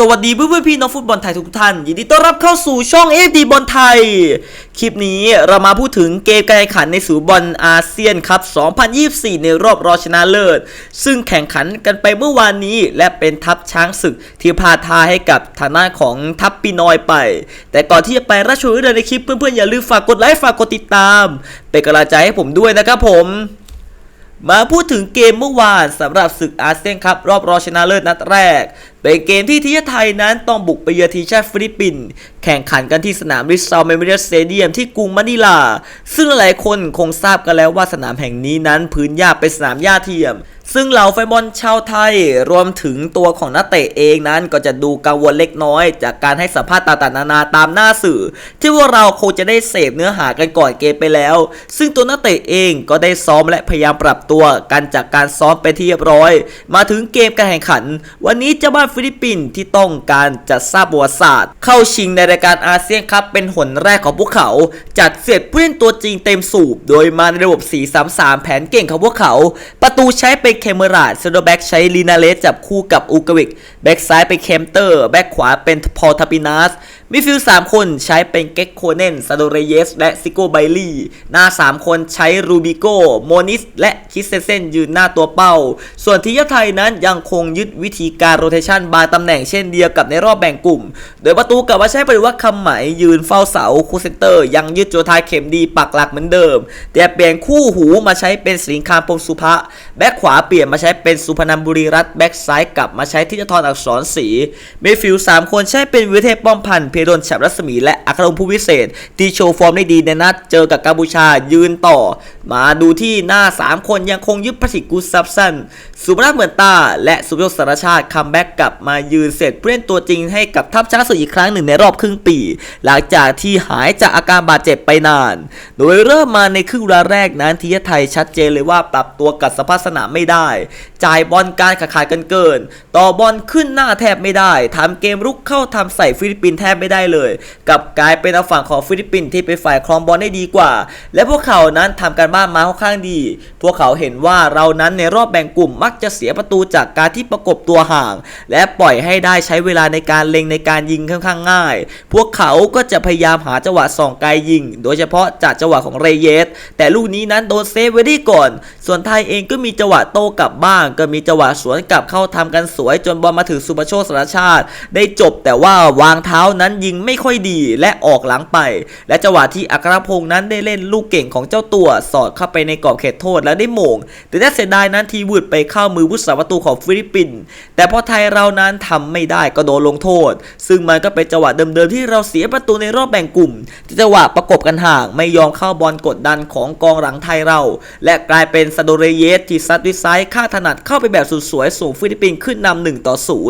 สวัสดีเพื่อนๆพี่น้องฟุตบอลไทยทุกท่าน ยินดีต้อนรับเข้าสู่ช่องเอฟดีบอลไทย คลิปนี้เรามาพูดถึงเกมการแข่งขันในสูบอลอาเซียนครับ 2024 ในรอบรองชนะเลิศ ซึ่งแข่งขันกันไปเมื่อวานนี้ และเป็นทัพช้างศึกที่พาทาให้กับฐานะของทัพปีนอยไป แต่ก่อนที่จะไปรับชมวิดีโอในคลิปเพื่อนๆอย่าลืมฝากกดไลค์ฝากกดติดตาม เป็นกำลังใจให้ผมด้วยนะครับผม มาพูดถึงเกมเมื่อวานสำหรับศึกอาเซียนครับรอบรองชนะเลิศนัดแรก เป็นเกมที่ทีมชาติไทยนั้นต้องบุกไปเยือนทีมชาติฟิลิปปินส์แข่งขันกันที่สนามริซาลเมมเรียลสเตเดียมที่กรุงมะนิลา ซึ่งหลายคนคงทราบกันแล้วว่าสนามแห่งนี้นั้นพื้นหญ้าเป็นสนามหญ้าเทียม ซึ่งเหล่าแฟนบอลชาวไทยรวมถึงตัวของนักเตะเองนั้นก็จะดูกังวลเล็กน้อย จากการให้สัมภาษณ์ต่างๆนานาตามหน้าสื่อ ที่ว่าเราคงจะได้เสพเนื้อหากันก่อนเกมไปแล้ว ซึ่งตัวนักเตะเองก็ได้ซ้อมและพยายามปรับตัวกันจากการซ้อมไปที่เรียบร้อย มาถึงเกมการแข่งขัน วันนี้เจ้าบ้านฟิลิปปินส์ที่ต้องการจะทราบประวัติศาสตร์ เข้าชิงในรายการอาเซียนครับเป็นหนแรกของพวกเขา จัดเสร็จผู้เล่นตัวจริงเต็มสูบ โดยมาในระบบ 4-3-3 แผนเก่งของพวกเขา ประตูใช้เป็นเคมราดเซโดแบ็กใช้ลีนาเลสจับคู่กับอูกวิก แบ็กซ้ายเป็นเคมเตอร์ แบ็กขวาเป็นพอลทาปินัสมิดฟิลด์สามคนใช้เป็นเก็กโคเนนซาโดเรเยส และซิโกไบลี่ หน้า 3 คนใช้รูบิโกโมนิส และคิสเซเซนยืนหน้าตัวเป้า ส่วนทีมชาติไทยนั้นยังคงยึดวิธีการโรเทชันบางตำแหน่งเช่นเดียวกับในรอบแบ่งกลุ่ม โดยประตูกับมาใช้ปฏิวัติคำไหมยืนเฝ้าเสาคูเซนเตอร์ ยังยึดโจทายเข็มดีปักหลักเหมือนเดิม แต่เปลี่ยนคู่หูมาใช้เป็นสิงคามพรหมสุภะแบ็คขวาเปลี่ยนมาใช้เป็นสุพนันบุรีรัตแบ็คซ้ายกลับมาใช้ทิจทรอักษรศรีมิดฟิลสามคนใช้เป็นวิเทพป้อมพันธ์เพดนฉับรัศมี และอัครพงศ์ผู้วิเศษ ที่โชว์ฟอร์มได้ดีในนัดเจอกับกัมพูชายืนต่อ มาดูที่หน้า 3 คนยังคงยึดพระสิกุซับซันสุพนัทเหมือนตา และสุพยศสารชาติคัมแบ็กกลับมายืนเสร็จผู้เล่นตัวจริงให้กับทัพช้างศึกอีกครั้งหนึ่งในรอบครึ่งปี หลังจากที่หายจากอาการบาดเจ็บไปนาน โดยเริ่มมาในครึ่งเวลาแรกนั้นทีมไทยชัดเจนเลยว่าปรับตัวกับสภาพสนามไม่ได้ Hi. จ่ายบอลการขาดขาดกันเกิน ต่อบอลขึ้นหน้าแทบไม่ได้ทำเกมรุกเข้าทำใส่ฟิลิปปินส์แทบไม่ได้เลย กับกลายเป็นทาฝั่งของฟิลิปปินส์ที่เป็นฝ่ายครองบอลได้ดีกว่า และพวกเขานั้นทำการบ้านมาค่อนข้างดี พวกเขาเห็นว่าเรานั้นในรอบแบ่งกลุ่มมักจะเสียประตูจากการที่ประกบตัวห่าง และปล่อยให้ได้ใช้เวลาในการเล็งในการยิงค่อนข้างง่าย พวกเขาก็จะพยายามหาจังหวะส่องไกลยิง โดยเฉพาะจากจังหวะของเรเยส แต่ลูกนี้นั้นโดนเซฟไว้ได้ก่อน ส่วนไทยเองก็มีจังหวะโต้กลับบ้างก็มีจังหวะสวนกลับเข้าทำกันสวยจนบอลมาถึงสุปโชคสารชาติ ได้จบแต่ว่าวางเท้านั้นยิงไม่ค่อยดีและออกหลังไป และจังหวะที่อัครพงษ์นั้นได้เล่นลูกเก่งของเจ้าตัวสอดเข้าไปในกรอบเขตโทษแล้วได้โมง แต่น่าเสียดายนั้นทีวืดไปเข้ามือผู้สาประตูของฟิลิปปินส์แต่พอไทยเรานั้นทำไม่ได้ก็โดนลงโทษ ซึ่งมันก็เป็นจังหวะเดิมๆที่เราเสียประตูในรอบแบ่งกลุ่มจังหวะประกบกันห่างไม่ยอมเข้าบอลกดดันของกองหลังไทยเรา และกลายเป็นซาโดเรเยสที่ซัดด้วยซ้ายค่าถนัดเข้าไปแบบสุดสวยส่งฟิลิปปินส์ขึ้นนำหนึ่งต่อศู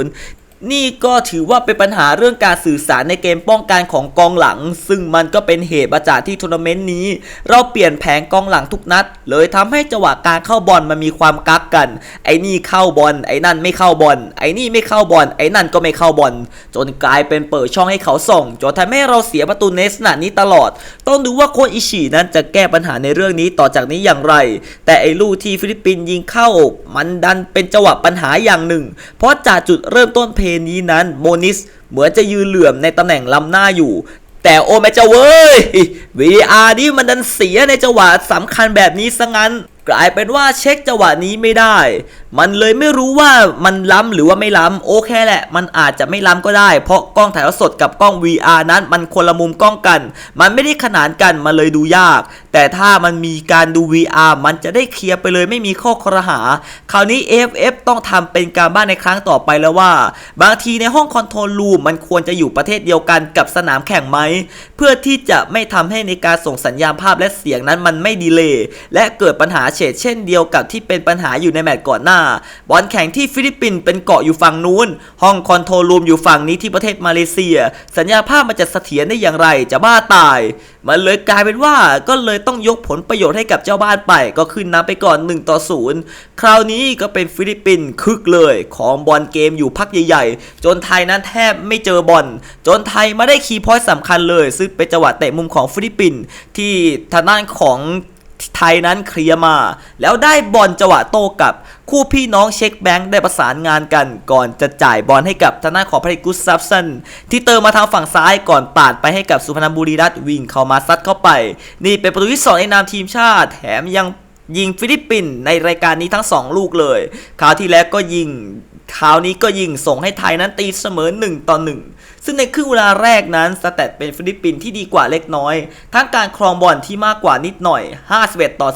นี่ก็ถือว่าเป็นปัญหาเรื่องการสื่อสารในเกมป้องกันของกองหลัง ซึ่งมันก็เป็นเหตุมาจากที่ทัวร์นาเมนต์นี้ เราเปลี่ยนแผงกองหลังทุกนัด เลยทำให้จังหวะการเข้าบอลมันมีความกักกัน ไอ้นี่เข้าบอลไอ้นั่นไม่เข้าบอลไอ้นี่ไม่เข้าบอลไอ้นั่นก็ไม่เข้าบอลจนกลายเป็นเปิดช่องให้เขาส่งจนทำให้เราเสียประตูในลักษณะนี้ตลอด ต้องดูว่าโค้ชอิชินั้นจะแก้ปัญหาในเรื่องนี้ต่อจากนี้อย่างไร แต่ไอ้ลูกที่ฟิลิปปินส์ยิงเข้ามันดันเป็นจังหวะปัญหาอย่างหนึ่ง เพราะจากจุดเริ่มต้นเพนี้นั้นโมนิสเหมือนจะยืนเหลื่อมในตำแหน่งล้ำหน้าอยู่ แต่โอแม่เจ้าเว้ย VR นี่มันดันเสียในจังหวะสำคัญแบบนี้ซะงั้น กลายเป็นว่าเช็คจังหวะนี้ไม่ได้ มันเลยไม่รู้ว่ามันล้ำหรือว่าไม่ล้ำโอเคแหละ มันอาจจะไม่ล้ำก็ได้ เพราะกล้องถ่ายทอดสดกับกล้อง VR นั้น มันคนละมุมกล้องกัน มันไม่ได้ขนานกันมันเลยดูยาก แต่ถ้ามันมีการดู VR มันจะได้เคลียร์ไปเลยไม่มีข้อคอรหา คราวนี้ AFF ต้องทำเป็นการบ้านในครั้งต่อไปแล้วว่า บางทีในห้องคอนโทรลรูมมันควรจะอยู่ประเทศเดียวกันกับสนามแข่งไหมเพื่อที่จะไม่ทำให้ในการส่งสัญญาณภาพและเสียงนั้นมันไม่ดีเลย์และเกิดปัญหาเฉดเช่นเดียวกับที่เป็นปัญหาอยู่ในแมตช์ก่อนหน้า บอลแข่งที่ฟิลิปปินส์เป็นเกาะอยู่ฝั่งนู้น ห้องคอนโทรลรูมอยู่ฝั่งนี้ที่ประเทศมาเลเซีย สัญญาภาพมันจะเสถียรได้อย่างไรจะบ้าตาย มันเลยกลายเป็นว่าก็เลยต้องยกผลประโยชน์ให้กับเจ้าบ้านไป ก็ขึ้นนำไปก่อน1ต่อ0คราวนี้ก็เป็นฟิลิปปินส์คึกเลย ของบอลเกมอยู่พักใหญ่ ๆ จนไทยนั้นแทบไม่เจอบอลจนไทยไมาได้คีย์พอยต์สำคัญเลย ซึ่งเป็นจังหวะเตะมุมของฟิลิปปินส์ที่ทางด้านของ ไทยนั้นเคลียร์มา แล้วได้บอลจังหวะโต้กลับ คู่พี่น้องเช็คแบงค์ได้ประสานงานกัน ก่อนจะจ่ายบอลให้กับทางด้านของพริกุสซับสันที่เติมมาทางฝั่งซ้ายก่อนปาดไปให้กับสุพรรณบุรีรัตวิ่งเข้ามาซัดเข้าไป นี่เป็นประตูที่สองในนามทีมชาติ แถมยังยิงฟิลิปปินส์ในรายการนี้ทั้ง 2 ลูกเลย คราวที่แล้วก็ยิงคราวนี้ก็ยิงส่งให้ไทยนั้นตีเสมอ1ต่อ1 ซึ่งในครึ่งเวลาแรกนั้นสแตทเป็นฟิลิปปินส์ที่ดีกว่าเล็กน้อย ทั้งการครองบอลที่มากกว่านิดหน่อย 51 ต่อ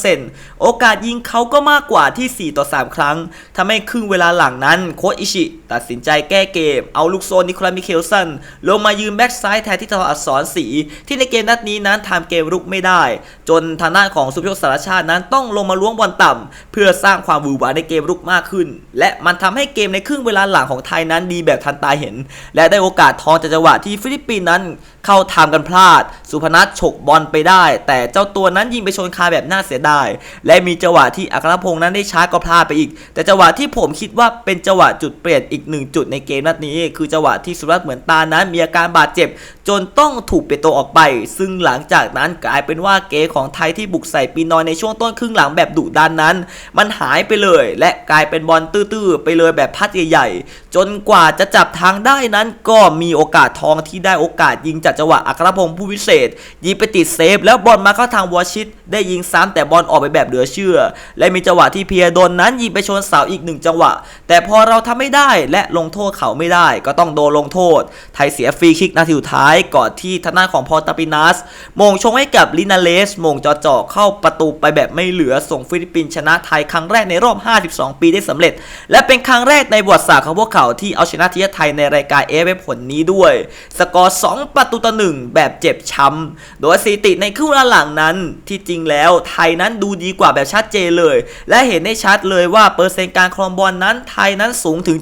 49%โอกาสยิงเขาก็มากกว่าที่ 4 ต่อ 3 ครั้งทำให้ครึ่งเวลาหลังนั้นโค้ชอิชิตัดสินใจแก้เกม เอาลูกโซนนิโคลามิเคลสันลงมายืนแบ็กซ้ายแทนที่ทออักษรสี ที่ในเกมนัดนี้นั้นทำเกมรุกไม่ได้ จนทางด้านของสุพโชคสารชาตินั้นต้องลงมาล้วงบอลต่ำเพื่อสร้างความวือหวาในเกมรุกมากขึ้น และมันทำให้เกมในครึ่งเวลาหลังของไทยนั้นดีแบบทันตาเห็น และได้โอโอกาสทองจากจังหวะที่ฟิลิปปินส์นั้น เข้าทำกันพลาด สุพนัทฉกบอลไปได้ แต่เจ้าตัวนั้นยิงไปชนคาแบบน่าเสียดาย และมีจังหวะที่อัครพงษ์นั้นได้ช้าก็พลาดไปอีก แต่จังหวะที่ผมคิดว่าเป็นจังหวะจุดเปลี่ยนอีกหนึ่งจุดในเกมนัดนี้ คือจังหวะที่สุรัตน์เหมือนตานั้นมีอาการบาดเจ็บ จนต้องถูกเปลี่ยนตัวออกไป ซึ่งหลังจากนั้นกลายเป็นว่าเกมของไทยที่บุกใส่ปีนอยในช่วงต้นครึ่งหลังแบบดุดันนั้น มันหายไปเลย และกลายเป็นบอลตื้อๆไปเลยแบบพัดใหญ่ๆจนกว่าจะจับทางได้นั้นก็มีโอกาสทองที่ได้โอกาสยิงจากจังหวะอัครพงศ์ผู้วิเศษ ยิงไปติดเซฟ แล้วบอลมาเข้าทางวอชิต ได้ยิงซ้ำแต่บอลออกไปแบบเหลือเชื่อ และมีจังหวะที่เพียโดนนั้นยิงไปชนเสาอีกหนึ่งจังหวะ แต่พอเราทำไม่ได้และลงโทษเขาไม่ได้ ก็ต้องโดนลงโทษ ไทยเสียฟรีคิกนาทีสุดท้ายก่อนที่ทาน้านของพอตาปินัสมงชงให้กับลินาเลสมงจอจอเข้าประตูไปแบบไม่เหลือส่งฟิลิปปินส์ชนะไทยครั้งแรกในรอบ 52 ปีได้สำเร็จ และเป็นครั้งแรกในประวัติศาสตร์ของพวกเขาที่เอาชนะทีมไทยในรายการเอฟผลนี้ด้วย สกอร์ 2 ประตูต่อหนึ่งแบบเจ็บช้ำ โดยสถิติในครึ่งเวลาหลังนั้น ที่จริงแล้วไทยนั้นดูดีกว่าแบบชัดเจนเลย และเห็นได้ชัดเลยว่าเปอร์เซ็นต์การครองบอลนั้นไทยนั้นสูงถึง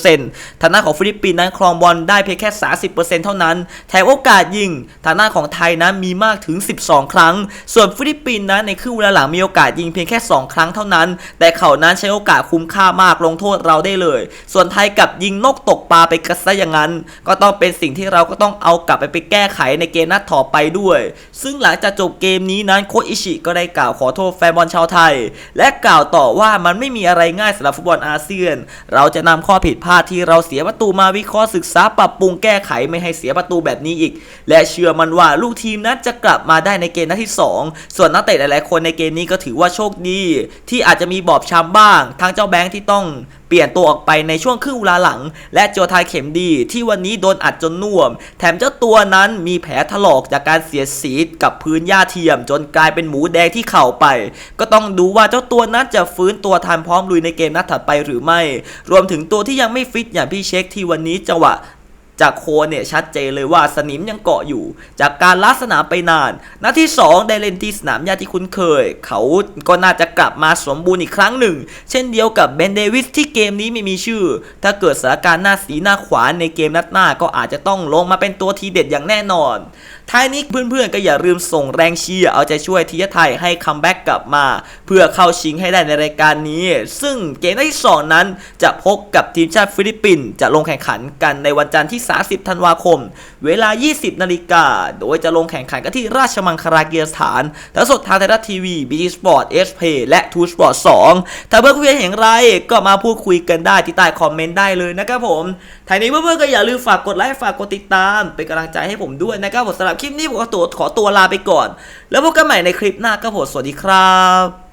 70%ทางด้านของฟิลิปปินส์นั้นครองบอลได้เพียงแค่ 30%เท่านั้น แถมโอกาสยิงทางด้านของไทยนั้นมีมากถึง 12 ครั้ง ส่วนฟิลิปปินส์นั้นในครึ่งเวลาหลังมีโอกาสยิงเพียงแค่ 2 ครั้งเท่านั้น แต่เขานั้นใช้โอกาสคุ้มค่ามากลงโทษเราได้เลย ส่วนไทยกับยิงนกตกปลาไปกระซะอย่างนั้น ก็ต้องเป็นสิ่งที่เราก็ต้องเอากลับไปไปแก้ไขในเกมนัดต่อไปด้วย ซึ่งหลังจากจบเกมนี้นั้นโค้ชอิชิก็ได้กล่าวขอโทษแฟนบอลชาวไทย และกล่าวต่อว่ามันไม่มีอะไรง่ายสำหรับฟุตบอลอาเซียน เราจะนำข้อผิดพลาดที่เราเสียประตูมาวิเคราะห์ศึกษาปรับปรุงแก้ไขไม่ให้เสียประตูแบบนี้อีก และเชื่อมันว่าลูกทีมนั้นจะกลับมาได้ในเกมนัดที่ 2 ส่วนนักเตะหลายๆคนในเกมนี้ก็ถือว่าโชคดี ที่อาจจะมีบอบช้ำบ้าง ทั้งเจ้าแบงค์ที่ต้องเปลี่ยนตัวออกไปในช่วงครึ่งเวลาหลัง และโจทายเข็มดีที่วันนี้โดนอัดจนน่วม แถมเจ้าตัวนั้นมีแผลถลอกจากการเสียดสีกับพื้นหญ้าเทียม จนกลายเป็นหมูแดงที่เข่าไป ก็ต้องดูว่าเจ้าตัวนั้นจะฟื้นตัวทันพร้อมลุยในเกมนัดถัดไปหรือไม่ รวมถึงตัวที่ยังไม่ฟิตอย่างพี่เช็คที่วันนี้จังหวะ จากโคนเนี่ยชัดเจนเลยว่าสนิมยังเกาะอยู่ จากการล้าสนามไปนาน นัดที่ 2 ได้เล่นที่สนามหญ้าที่คุ้นเคย เขาก็น่าจะกลับมาสมบูรณ์อีกครั้งหนึ่ง เช่นเดียวกับเบนเดวิสที่เกมนี้ไม่มีชื่อ ถ้าเกิดสถานการณ์หน้าสีหน้าขวานในเกมนัดหน้าก็อาจจะต้องลงมาเป็นตัวทีเด็ดอย่างแน่นอน ท้ายนี้เพื่อนๆก็อย่าลืมส่งแรงเชียร์เอาใจช่วยทีมไทยให้คัมแบ็กกลับมา เพื่อเข้าชิงให้ได้ในรายการนี้ ซึ่งเกมที่ 2 นั้นจะพบกับทีมชาติฟิลิปปินส์จะลงแข่งขันกันในวันจันทร์ที่ 30 ธันวาคม เวลา 20 นาฬิกา โดยจะลงแข่งขันกันที่ราชมังคลากีฬาสถานทั้งสดทางไทยรัฐทีวีบีจีสปอร์ตเอสเพและทูสปอร์ต2ถ้าเพื่อนคุยกันไรก็มาพูดคุยกันได้ที่ใต้คอมเมนต์ได้เลยนะครับผมท้ายนี้เพื่อนๆก็อย่าลืมฝากกดไลค์ฝากกดติดตามเป็นกำลังใจให้ผมด้วยนะครับผมสำหรับคลิปนี้ผมขอตัวขอตัวลาไปก่อน แล้วพบกันใหม่ในคลิปหน้าครับผมสวัสดีครับ